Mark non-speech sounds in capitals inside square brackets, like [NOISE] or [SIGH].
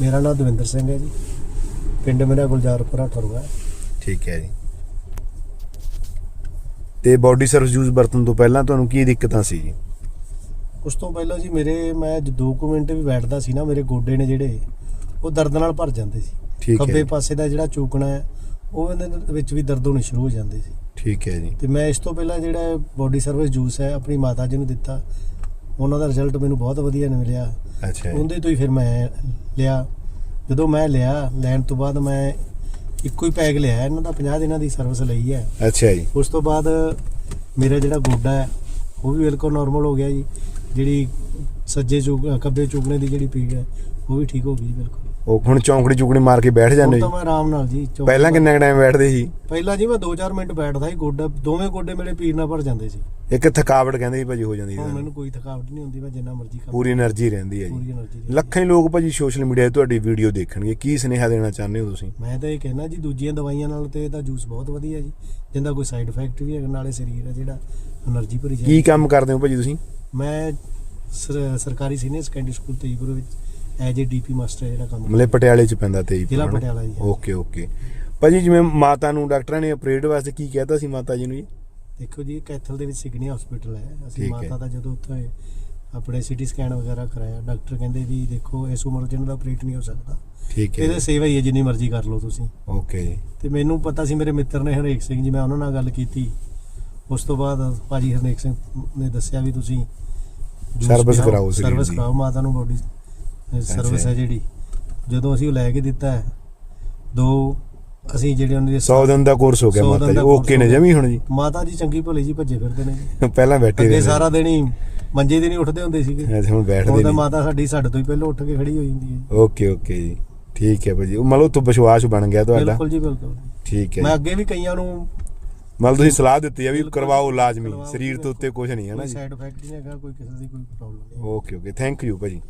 ਮੇਰਾ ਨਾਮ ਦਵਿੰਦਰ ਸਿੰਘ ਹੈ ਜੀ। ਪਿੰਡ ਮੇਰਾ ਗੁਲਜ਼ਾਰਪੁਰਾ ਠਰਵਾ ਠੀਕ ਹੈ ਜੀ। ਤੇ ਬਾਡੀ ਸਰਵਿਸ ਯੂਜ਼ ਵਰਤਣ ਤੋਂ ਪਹਿਲਾਂ ਤੁਹਾਨੂੰ ਕੀ ਦਿੱਕਤਾਂ ਸੀ ਜੀ? ਉਸ ਤੋਂ ਪਹਿਲਾਂ ਜੀ ਮੇਰੇ ਮੈਂ ਜ- ਦੋ ਕੁ ਮਿੰਟ ਵੀ ਬੈਠਦਾ ਸੀ ਨਾ ਮੇਰੇ ਗੋਡੇ ਨੇ ਜਿਹੜੇ ਉਹ ਦਰਦ ਨਾਲ ਭਰ ਜਾਂਦੇ ਸੀ। ਖੱਬੇ। ਪਾਸੇ ਦਾ ਜਿਹੜਾ ਚੂਕਣਾ ਹੈ ਉਹ ਇਹਦੇ ਵਿੱਚ ਵੀ ਦਰਦ ਹੋਣੀ ਸ਼ੁਰੂ ਹੋ ਜਾਂਦੀ ਸੀ। ਠੀਕ ਹੈ ਜੀ। ਤੇ ਮੈਂ ਇਸ ਤੋਂ ਪਹਿਲਾਂ ਜਿਹੜਾ ਬਾਡੀ ਸਰਵਿਸ ਜੂਸ ਹੈ ਆਪਣੀ ਮਾਤਾ ਜੀ ਨੂੰ ਦਿੱਤਾ। ਉਹਨਾਂ ਦਾ ਰਿਜ਼ਲਟ ਮੈਨੂੰ ਬਹੁਤ ਵਧੀਆ ਮਿਲਿਆ। ਅੱਛਾ ਉਹਦੇ ਤੋਂ ਹੀ ਫਿਰ ਮੈਂ ਲਿਆ। ਜਦੋਂ ਮੈਂ ਲਿਆ ਲੈਣ ਤੋਂ ਬਾਅਦ ਮੈਂ ਇੱਕੋ ਹੀ ਪੈਕ ਲਿਆ। ਇਹਨਾਂ ਦਾ 50 ਦਿਨਾਂ ਦੀ ਸਰਵਿਸ ਲਈ ਹੈ। ਅੱਛਾ ਜੀ। ਉਸ ਤੋਂ ਬਾਅਦ ਮੇਰਾ ਜਿਹੜਾ ਗੋਡਾ ਹੈ ਉਹ ਵੀ ਬਿਲਕੁਲ ਨਾਰਮਲ ਹੋ ਗਿਆ ਜੀ। ਜਿਹੜੀ ਸੱਜੇ ਚੂਕ ਖੱਬੇ ਚੂਕਣੇ ਦੀ ਜਿਹੜੀ ਪੀੜ ਹੈ ਉਹ ਵੀ ਠੀਕ ਹੋ ਗਈ ਬਿਲਕੁਲ। ਉਹ ਹੁਣ ਚੌਂਕੜੀ ਚੁਕੜੀ ਮਾਰ ਕੇ ਬੈਠ ਜਾਂਦੇ ਜੀ ਤਾਂ ਮੈਂ ਆਰਾਮ ਨਾਲ ਜੀ ਪਹਿਲਾਂ ਕਿੰਨਾ ਟਾਈਮ ਬੈਠਦੇ ਸੀ? ਪਹਿਲਾਂ ਜੀ ਮੈਂ 2-4 ਮਿੰਟ ਬੈਠਦਾ ਸੀ ਗੋਡਾ ਦੋਵੇਂ ਗੋਡੇ ਮੇਰੇ ਪੀੜ ਨਾਲ ਭਰ ਜਾਂਦੇ ਸੀ। ਇੱਕ ਥਕਾਵਟ ਕਹਿੰਦੇ ਸੀ ਭਾਜੀ ਹੋ ਜਾਂਦੀ ਹੁਣ ਮੈਨੂੰ ਕੋਈ ਥਕਾਵਟ ਨਹੀਂ ਹੁੰਦੀ ਮੈਂ ਜਿੰਨਾ ਮਰਜ਼ੀ ਕਰ ਪੂਰੀ એનર્ਜੀ ਰਹਿੰਦੀ ਹੈ ਜੀ। ਲੱਖਾਂ ਹੀ ਲੋਕ ਭਾਜੀ ਸੋਸ਼ਲ ਮੀਡੀਆ 'ਤੇ ਤੁਹਾਡੀ ਵੀਡੀਓ ਦੇਖਣਗੇ। ਕੀ ਸੁਨੇਹਾ ਦੇਣਾ ਚਾਹੁੰਦੇ ਹੋ ਤੁਸੀਂ? ਮੈਂ ਤਾਂ ਇਹ ਕਹਿਣਾ ਜੀ ਦੂਜੀਆਂ ਦਵਾਈਆਂ ਨਾਲ ਤੇ ਇਹਦਾ ਜੂਸ ਬਹੁਤ ਵਧੀਆ ਜੀ। ਜਿੰਦਾ ਕੋਈ ਸਾਈਡ ਇਫੈਕਟ ਵੀ ਹੈ ਨਾਲੇ ਸਰੀਰ ਹੈ ਜਿਹੜਾ એનર્ਜੀ ਭਰੀ ਜਾਂਦੀ ਕੀ ਕੰਮ ਕਰਦੇ ਹੋ ਭਾਜੀ ਤੁਸੀਂ? ਮੈਂ ਸਰਕਾਰੀ ਸੀਨੀਅਰ ਸੈਕੰਡਰੀ ਸਕੂਲ ਤੇਜਪੁਰ ਵਿੱਚ ਐਜ ਏ ਡੀਪੀ ਮਾਸਟਰ ਜਿਹੜਾ ਕੰਮ ਮਤਲਬ ਪਟਿਆਲੇ ਚ ਪੈਂਦਾ ਤੇ ਜ਼ਿਲ੍ਹਾ ਪਟਿਆਲਾ ਜੀ। ਓਕੇ ਓਕੇ ਭਾਜੀ ਜਿਵੇਂ ਮਾਤਾ ਨੂੰ ਡਾਕਟਰਾਂ ਨੇ ਆਪਰੇਟ ਵਾਸਤੇ ਕੀ ਕਹਿਤਾ ਸੀ ਮਾਤਾ ਜੀ ਨੂੰ ਜੀ ਦੇਖੋ ਜੀ ਕੈਥਲ ਦੇ ਵਿੱਚ ਸਿਗਨੀ ਹਸਪੀਟਲ ਹੈ ਅਸੀਂ ਹੈ। ਮਾਤਾ ਦਾ ਜਦੋਂ ਉੱਥੇ ਆਪਣੇ ਸੀਟੀ ਸਕੈਨ ਵਗੈਰਾ ਕਰਾਇਆ ਡਾਕਟਰ ਕਹਿੰਦੇ ਵੀ ਦੇਖੋ ਇਸ ਉਮਰ 'ਚ ਇਹਨਾਂ ਦਾ ਆਪਰੇਟ ਨਹੀਂ ਹੋ ਸਕਦਾ ਠੀਕ ਹੈ ਇਹਦੇ ਜੀ। ਸੇਵਾ ਹੀ ਹੈ ਜਿੰਨੀ ਮਰਜ਼ੀ ਕਰ ਲਓ ਤੁਸੀਂ ਓਕੇ ਜੀ ਤੇ ਮੈਨੂੰ ਪਤਾ ਸੀ ਮੇਰੇ ਮਿੱਤਰ ਨੇ ਹਰੇਕ ਸਿੰਘ ਜੀ ਮੈਂ ਉਹਨਾਂ ਨਾਲ ਗੱਲ ਕੀਤੀ ਉਸ ਤੋਂ ਬਾਅਦ ਭਾਜੀ ਹਰਨੇਕ ਸਿੰਘ ਨੇ ਦੱਸਿਆ ਵੀ ਤੁਸੀਂ Service ਕਰਾਓ ਸਰਵਿਸ ਦੀ। ਕਰਾਓ ਮਾਤਾ ਨੂੰ ਬੋਡੀ ਸਰਵਿਸ ਹੈ ਜਿਹੜੀ। ਜਦੋਂ ਅਸੀਂ ਉਹ ਲੈ ਕੇ ਦਿੱਤਾ ਹੈ, ਦੋ ਅਸੀਂ ਜਿਹੜੇ ਉਹਨਾਂ ਦੇ 100 ਦਿਨ ਦਾ ਕੋਰਸ ਹੋ ਗਿਆ 100 ਮਾਤਾ ਜੀ ਓਕੇ ਨੇ। ਜਮੀ ਹੁਣ ਜੀ? ਮਾਤਾ ਜੀ ਚੰਗੀ ਭਲੀ ਜੀ ਭੱਜੇ ਫਿਰਦੇ ਨੇ ਜੀ। [LAUGHS] ਪਹਿਲਾਂ ਬੈਠੇ ਰਹੇ। ਸਾਰਾ ਦਿਨ ਹੀ ਮੰਜੇ ਦੇ ਨਹੀਂ ਉੱਠਦੇ ਹੁੰਦੇ ਸੀਗੇ। ਅੱਛਾ ਹੁਣ ਬੈਠਦੇ ਹੁਣ ਤਾਂ ਮਾਤਾ ਸਾਡੀ ਸਾਡੇ ਤੋਂ ਹੀ ਪਹਿਲਾਂ ਉੱਠ ਕੇ ਖੜੀ ਹੋ ਜਾਂਦੀ ਹੈ ਓਕੇ ਓਕੇ ਜੀ। ਠੀਕ ਹੈ ਭਾਜੀ। ਉਹ ਮਤਲਬ ਤੋਂ ਵਿਸ਼ਵਾਸ ਬਣ ਗਿਆ ਤੁਹਾਡਾ। ਬਿਲਕੁਲ ਜੀ ਬਿਲਕੁਲ। ਠੀਕ ਹੈ ਮੈਂ। ਅੱਗੇ ਵੀ ਕਈਆਂ ਨੂੰ ਮਤਲਬ ਤੁਸੀਂ ਸਲਾਹ ਦਿੱਤੀ ਆ ਵੀ ਕਰਵਾਓ ਲਾਜ਼ਮੀ। ਸਰੀਰ ਤੋਂ ਉੱਤੇ ਕੁਝ ਨਹੀਂ ਹੈ ਨਾ ਜੀ। ਸਾਈਡ ਇਫੈਕਟ ਨਹੀਂ ਹੈਗਾ ਕੋਈ ਕਿਸੇ ਦੀ ਕੋਈ ਪ੍ਰੋਬਲਮ ਨਹੀਂ ਓਕੇ ਓਕੇ। ਥੈਂਕ ਯੂ ਭਾਜੀ।